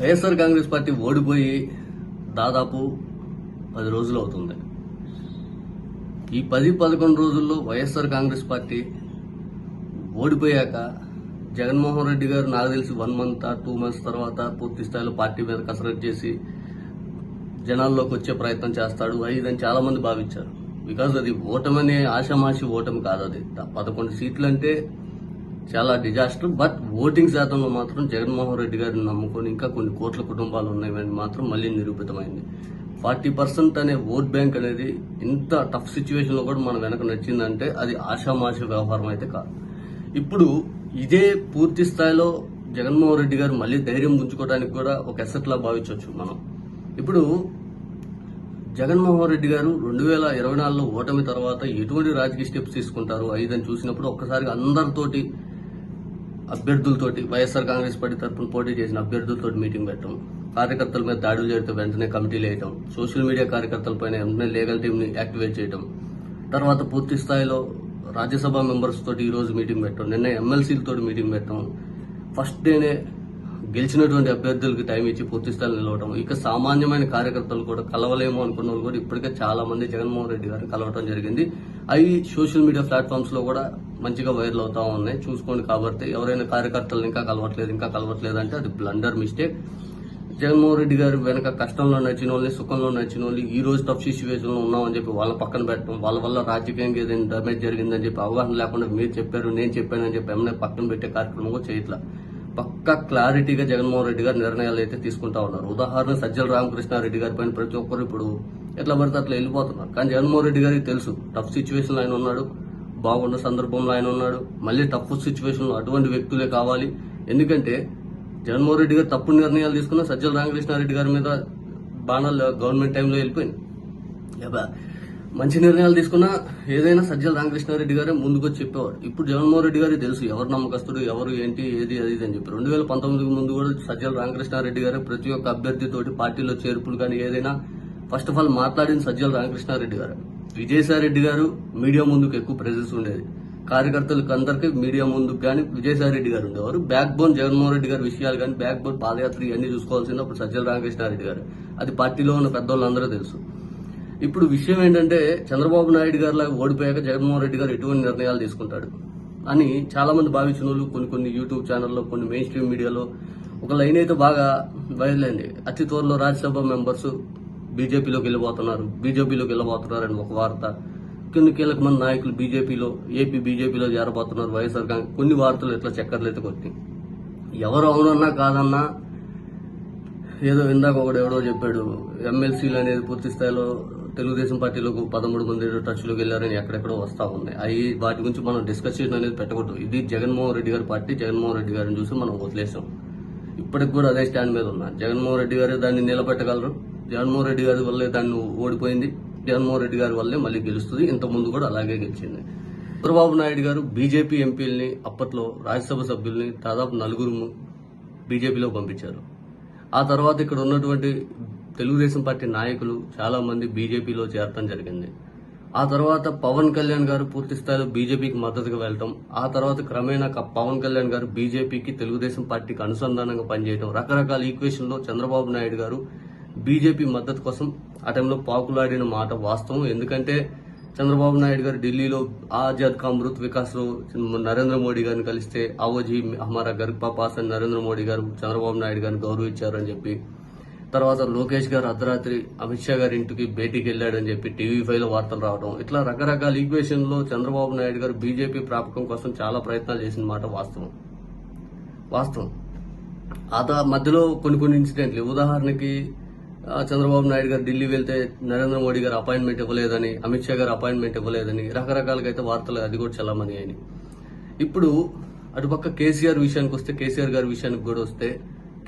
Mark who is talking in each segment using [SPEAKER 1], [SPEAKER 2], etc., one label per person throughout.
[SPEAKER 1] YSR Congress party ఓడిపోయి దాదాపు పది రోజులు అవుతుంది. ఈ పది పదకొండు రోజుల్లో వైఎస్ఆర్ కాంగ్రెస్ పార్టీ ఓడిపోయాక జగన్మోహన్ రెడ్డి గారు నాకు తెలిసి వన్ మంత్ టూ మంత్స్ తర్వాత పూర్తి స్థాయిలో పార్టీ మీద కసరత్తు చేసి జనాల్లోకి వచ్చే ప్రయత్నం చేస్తాడు అది ఇదని భావించారు. బికాజ్ అది ఓటమనే ఆషామాషి ఓటమి కాదు అది. పదకొండు సీట్లు అంటే చాలా డిజాస్టర్ బట్ ఓటింగ్ శాతంలో మాత్రం జగన్మోహన్ రెడ్డి గారిని నమ్ముకొని ఇంకా కొన్ని కోట్ల కుటుంబాలు ఉన్నాయని మాత్రం మళ్ళీ నిరూపితమైంది. ఫార్టీ పర్సెంట్ అనే ఓట్ బ్యాంక్ అనేది ఇంత టఫ్ సిచ్యువేషన్లో కూడా మన వెనక నచ్చిందంటే అది ఆషామాష వ్యవహారం అయితే కాదు. ఇప్పుడు ఇదే పూర్తి స్థాయిలో జగన్మోహన్ రెడ్డి గారు మళ్ళీ ధైర్యం ఉంచుకోవడానికి కూడా ఒక ఎసెట్లా భావించవచ్చు మనం. ఇప్పుడు జగన్మోహన్ రెడ్డి గారు రెండు వేల ఇరవై నాలుగులో ఓటమి తర్వాత ఎటువంటి రాజకీయ స్టెప్స్ తీసుకుంటారు? ఐదని చూసినప్పుడు ఒక్కసారిగా అందరితోటి అభ్యర్థులతోటి వైఎస్ఆర్ కాంగ్రెస్ పార్టీ తరఫున పోటీ చేసిన అభ్యర్థులతో మీటింగ్ పెట్టడం కార్యకర్తల మీద దాడులు చేయడం వెంటనే కమిటీలు వేయడం సోషల్ మీడియా కార్యకర్తలపైన వెంటనే లీగల్ టీంని యాక్టివేట్ చేయడం తర్వాత పూర్తి స్థాయిలో రాజ్యసభ మెంబర్స్ తోటి ఈరోజు మీటింగ్ పెట్టడం నిన్న ఎమ్మెల్సీలతో మీటింగ్ పెట్టడం ఫస్ట్ డేనే గెలిచినటువంటి అభ్యర్థులకు టైం ఇచ్చి పూర్తి స్థాయిలో నిలవడం ఇక సామాన్యమైన కార్యకర్తలు కూడా కలవలేము అనుకున్న వాళ్ళు కూడా ఇప్పటికే చాలా మంది జగన్మోహన్ రెడ్డి గారిని కలవడం జరిగింది. అవి సోషల్ మీడియా ప్లాట్ఫామ్స్లో కూడా మంచిగా వైరల్ అవుతా ఉన్నాయి. చూసుకోండి కాబట్టి ఎవరైనా కార్యకర్తలు ఇంకా కలవట్లేదు ఇంకా కలవట్లేదు అంటే అది బ్లండర్ మిస్టేక్ జగన్మోహన్ రెడ్డి గారు వెనక కష్టంలో నచ్చిన వాళ్ళని సుఖంలో నచ్చిన వాళ్ళు ఈ రోజు టఫ్ సిచ్యువేషన్లో ఉన్నామని చెప్పి వాళ్ళ పక్కన పెట్టడం వాళ్ళ వల్ల రాజకీయంగా ఏదైనా డ్యామేజ్ జరిగిందని చెప్పి అవగాహన లేకుండా మీరు చెప్పారు నేను చెప్పానని చెప్పి ఏమైనా పక్కన పెట్టే కార్యక్రమం కూడా చేయట్లా. పక్క క్లారిటీగా జగన్మోహన్ రెడ్డి గారు నిర్ణయాలు అయితే తీసుకుంటా ఉన్నారు. ఉదాహరణ సజ్జల రామకృష్ణారెడ్డి గారి పైన ప్రతి ఒక్కరు ఇప్పుడు ఎట్లా పడితే అట్లా వెళ్ళిపోతున్నారు. కానీ జగన్మోహన్ రెడ్డి గారికి తెలుసు టఫ్ సిచ్యువేషన్లో ఆయన ఉన్నాడు. బాగున్న సందర్భంలో ఆయన ఉన్నాడు. మళ్ళీ టఫ్ సిచ్యువేషన్లో అటువంటి వ్యక్తులే కావాలి. ఎందుకంటే జగన్మోహన్ రెడ్డి గారు తప్పుడు నిర్ణయాలు తీసుకున్న సజ్జల రామకృష్ణారెడ్డి గారి మీద బాణాలు గవర్నమెంట్ టైంలో వెళ్ళిపోయింది మంచి నిర్ణయాలు తీసుకున్నా ఏదైనా సజ్జల రామకృష్ణారెడ్డి గారే ముందుకు వచ్చి చెప్పేవాడు ఇప్పుడు జగన్మోహన్ రెడ్డి గారికి తెలుసు ఎవరు నమ్మకస్తుడు ఎవరు ఏంటి ఏది అది అని చెప్పి రెండు వేల పంతొమ్మిదికి ముందు కూడా సజ్జల రామకృష్ణారెడ్డి గారే ప్రతి ఒక్క అభ్యర్థితోటి పార్టీలో చేర్పులు కానీ ఏదైనా ఫస్ట్ ఆఫ్ ఆల్ మాట్లాడిన సజ్జల రామకృష్ణారెడ్డి గారు. విజయసాయిరెడ్డి గారు మీడియా ముందుకు ఎక్కువ ప్రెజెన్స్ ఉండేది. కార్యకర్తలకు అందరికీ మీడియా ముందుకు కానీ విజయసాయిరెడ్డి గారు ఉండేవారు. బ్యాక్ బోన్ జగన్మోహన్ రెడ్డి గారి విషయాలు కానీ బ్యాక్ బోన్ పాదయాత్ర ఇవన్నీ చూసుకోవాల్సింది అప్పుడు సజ్జల రామకృష్ణారెడ్డి గారు. అది పార్టీలో ఉన్న పెద్దవాళ్ళందరూ తెలుసు. ఇప్పుడు విషయం ఏంటంటే చంద్రబాబు నాయుడు గారు లాగా ఓడిపోయాక జగన్మోహన్ రెడ్డి గారు ఎటువంటి నిర్ణయాలు తీసుకుంటాడు? అని చాలా మంది భావించిన వాళ్ళు కొన్ని కొన్ని యూట్యూబ్ ఛానల్లో కొన్ని మెయిన్ స్ట్రీమ్ మీడియాలో ఒక లైన్ అయితే బాగా వైరల్ అయింది. అతి త్వరలో రాజ్యసభ మెంబర్స్ బీజేపీలోకి వెళ్ళిపోతున్నారు. బీజేపీలోకి వెళ్ళిపోతున్నారు అని ఒక వార్త. కొన్ని మంది నాయకులు బీజేపీలో ఏపీ బీజేపీలో చేరబోతున్నారు వైఎస్ఆర్ కాంగ్రెస్ కొన్ని వార్తలు ఇట్లా చక్కర్లు అయితే కొట్టి ఎవరు అవునన్నా కాదన్నా ఏదో ఇందాక ఒకడు ఎవడో చెప్పాడు ఎమ్మెల్సీలు అనేది పూర్తి స్థాయిలో తెలుగుదేశం పార్టీలోకి పదమూడు మంది టచ్లోకి వెళ్ళారని ఎక్కడెక్కడో వస్తా ఉన్నాయి. అవి వాటి గురించి మనం డిస్కషన్ అనేది పెట్టకూడదు. ఇది జగన్మోహన్ రెడ్డి గారి పార్టీ జగన్మోహన్ రెడ్డి గారిని చూసి మనం వదిలేసాం. ఇప్పటికి కూడా అదే స్టాండ్ మీద ఉన్నా జగన్మోహన్ రెడ్డి గారు దాన్ని నిలబెట్టగలరు? జగన్మోహన్ రెడ్డి గారి వల్లే దాన్ని ఓడిపోయింది. జగన్మోహన్ రెడ్డి గారి వల్లే మళ్ళీ గెలుస్తుంది. ఇంత ముందు కూడా అలాగే గెలిచింది. చంద్రబాబు నాయుడు గారు బీజేపీ ఎంపీలని అప్పట్లో రాజ్యసభ సభ్యుల్ని దాదాపు నలుగురు బీజేపీలో పంపించారు. ఆ తర్వాత ఇక్కడ ఉన్నటువంటి తెలుగుదేశం పార్టీ నాయకులు చాలామంది బీజేపీలో చేరటం జరిగింది. ఆ తర్వాత పవన్ కళ్యాణ్ గారు పూర్తి స్థాయిలో బీజేపీకి మద్దతుగా వెళ్ళటం ఆ తర్వాత క్రమేణా పవన్ కళ్యాణ్ గారు బీజేపీకి తెలుగుదేశం పార్టీకి అనుసంధానంగా పనిచేయడం రకరకాల ఈక్వేషన్లో చంద్రబాబు నాయుడు గారు బీజేపీ మద్దతు కోసం ఆ టైంలో పాకులాడిన మాట వాస్తవం. ఎందుకంటే చంద్రబాబు నాయుడు గారు ఢిల్లీలో ఆజాద్ కా అమృత్ వికాస్లో నరేంద్ర మోడీ గారిని కలిస్తే ఆవోజీ హమారా గర్ పాస్ అని నరేంద్ర మోడీ గారు చంద్రబాబు నాయుడు గారిని గౌరవించారని చెప్పి తర్వాత లోకేష్ గారు అర్ధరాత్రి అమిత్ షా గారి ఇంటికి భేటీకి వెళ్ళాడని చెప్పి టీవీ ఫైవ్లో వార్తలు రావడం ఇట్లా రకరకాల ఈక్వేషన్లో చంద్రబాబు నాయుడు గారు బీజేపీ ప్రాపకం కోసం చాలా ప్రయత్నాలు చేసిన మాట వాస్తవం. వాస్తవం. ఆ మధ్యలో కొన్ని కొన్ని ఇన్సిడెంట్లు. ఉదాహరణకి చంద్రబాబు నాయుడు గారు ఢిల్లీ వెళ్తే నరేంద్ర మోడీ గారు అపాయింట్మెంట్ ఇవ్వలేదని అమిత్ షా గారు అపాయింట్మెంట్ ఇవ్వలేదని రకరకాలుగా అయితే వార్తలు అది కూడా చల్లమని ఆయన ఇప్పుడు అటుపక్క కేసీఆర్ విషయానికి వస్తే కేసీఆర్ గారి విషయానికి కూడా వస్తే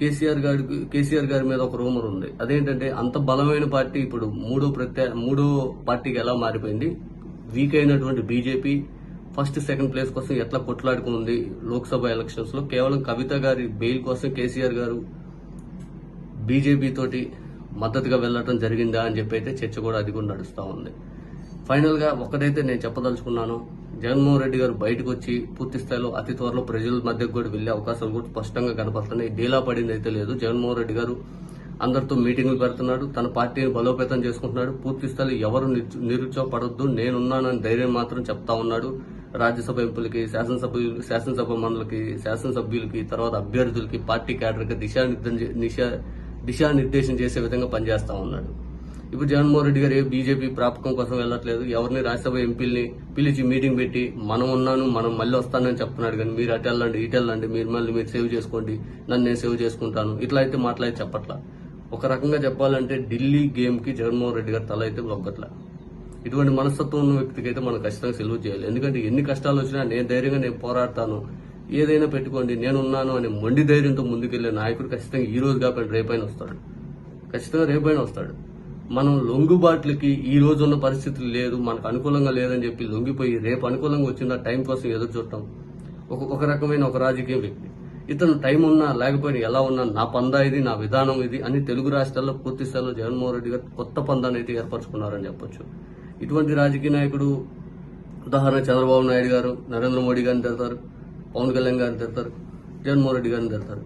[SPEAKER 1] కేసీఆర్ గారి కేసీఆర్ గారి మీద ఒక రూమర్ ఉంది. అదేంటంటే అంత బలమైన పార్టీ ఇప్పుడు మూడో ప్రత్యా మూడో పార్టీకి ఎలా మారిపోయింది? వీక్ అయినటువంటి బీజేపీ ఫస్ట్ సెకండ్ ప్లేస్ కోసం ఎట్లా కొట్లాడుకుంది లోక్సభ ఎలక్షన్స్లో కేవలం కవిత గారి బెయిల్ కోసం కేసీఆర్ గారు బీజేపీ తోటి మద్దతుగా వెళ్ళటం జరిగిందా అని చెప్పి అయితే చర్చ కూడా అది కూడా నడుస్తూ ఉంది. ఫైనల్గా ఒకటైతే నేను చెప్పదలుచుకున్నాను జగన్మోహన్ రెడ్డి గారు బయటకు వచ్చి పూర్తి స్థాయిలో అతి త్వరలో ప్రజల మధ్యకు కూడా వెళ్ళే అవకాశాలు కూడా స్పష్టంగా కనపడుతున్నాయి. డీలా పడింది అయితే లేదు. జగన్మోహన్ రెడ్డి గారు అందరితో మీటింగులు పెడుతున్నాడు తన పార్టీని బలోపేతం చేసుకుంటున్నాడు. పూర్తి స్థాయిలో ఎవరు నిరు- నిరుత్సాహపడొద్దు నేనున్నానని ధైర్యం మాత్రం చెప్తా ఉన్నాడు. రాజ్యసభ ఎంపీలకి శాసనసభ శాసనసభ మండలికి శాసనసభ్యులకి తర్వాత అభ్యర్థులకి పార్టీ క్యాడర్కి దిశానిర్దేశం చే- దిశా దిశానిర్దేశం చేసే విధంగా పనిచేస్తా ఉన్నాడు. ఇప్పుడు జగన్మోహన్ రెడ్డి గారు ఏ బీజేపీ ప్రాపకం కోసం వెళ్ళట్లేదు. ఎవరిని రాజ్యసభ ఎంపీల్ని పిలిచి మీటింగ్ పెట్టి మనం ఉన్నాను మనం మళ్ళీ వస్తానని చెప్తున్నాడు కానీ మీరు అటు వెళ్ళండి ఇటు వెళ్ళండి మీరు మళ్ళీ మీరు సేవ్ చేసుకోండి నన్ను నేను సేవ్ చేసుకుంటాను. ఇట్లా అయితే మాట్లాడి చెప్పట్లా. ఒక రకంగా చెప్పాలంటే ఢిల్లీ గేమ్కి జగన్మోహన్ రెడ్డి గారు తల అయితే ఒక్కట్లా ఇటువంటి మనస్తత్వం ఉన్న వ్యక్తికి అయితే మనం ఖచ్చితంగా సెలవు చేయాలి. ఎందుకంటే ఎన్ని కష్టాలు వచ్చినా నేను ధైర్యంగా నేను పోరాడతాను. ఏదైనా పెట్టుకోండి నేనున్నాను అనే మొండి ధైర్యంతో ముందుకెళ్ళే నాయకుడు ఖచ్చితంగా ఈ రోజు కాకపోయినా రేపైనా వస్తాడు. ఖచ్చితంగా రేపైనా వస్తాడు. మనం లొంగుబాట్లకి ఈ రోజు ఉన్న పరిస్థితులు లేదు మనకు అనుకూలంగా లేదని చెప్పి లొంగిపోయి రేపు అనుకూలంగా వచ్చిన టైం కోసం ఎదురు చూడటం. ఒక ఒక రకమైన ఒక రాజకీయ వ్యక్తి. ఇతను టైం ఉన్నా లేకపోయినా ఎలా ఉన్నా నా పందా ఇది నా విధానం ఇది అని తెలుగు రాష్ట్రాల్లో పూర్తి స్థాయిలో జగన్మోహన్ రెడ్డి గారు కొత్త పందాన్ని అయితే ఏర్పరచుకున్నారని చెప్పొచ్చు. ఇటువంటి రాజకీయ నాయకుడు ఉదాహరణ చంద్రబాబు నాయుడు గారు నరేంద్ర మోడీ గారిని తిడతారు పవన్ కళ్యాణ్ గారిని తిడతారు జగన్మోహన్ రెడ్డి గారిని తిడతారు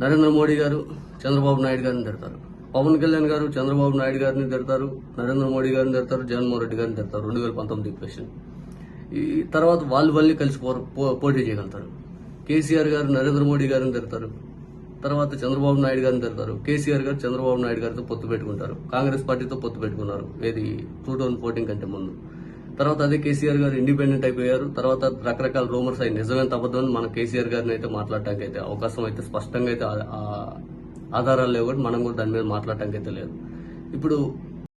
[SPEAKER 1] నరేంద్ర మోడీ గారు చంద్రబాబు నాయుడు గారిని తిడతారు పవన్ కళ్యాణ్ గారు చంద్రబాబు నాయుడు గారిని తిడతారు నరేంద్ర మోడీ గారిని తిడతారు జగన్మోహన్ రెడ్డి గారిని తిడతారు రెండు వేల పంతొమ్మిది క్వశ్చన్ ఈ తర్వాత వాళ్ళు మళ్ళీ కలిసి పో- పో- పోటీ చేయగలుగుతారు. కేసీఆర్ గారు నరేంద్ర మోడీ గారిని తిడతారు తర్వాత చంద్రబాబు నాయుడు గారిని తిడతారు కేసీఆర్ గారు చంద్రబాబు నాయుడు గారితో పొత్తు పెట్టుకుంటారు. కాంగ్రెస్ పార్టీతో పొత్తు పెట్టుకున్నారు. ఏది టూ థౌజండ్ ఫోర్టీన్ కంటే ముందు. తర్వాత అదే కేసీఆర్ గారు ఇండిపెండెంట్ అయిపోయారు. తర్వాత రకరకాల రూమర్స్ అయి నిజమేంత అబద్ధం మన కేసీఆర్ గారిని అయితే మాట్లాడటానికి అయితే అవకాశం అయితే స్పష్టంగా అయితే ఆధారాలు లేవు కూడా మనం కూడా దాని మీద మాట్లాడటానికి అయితే లేదు. ఇప్పుడు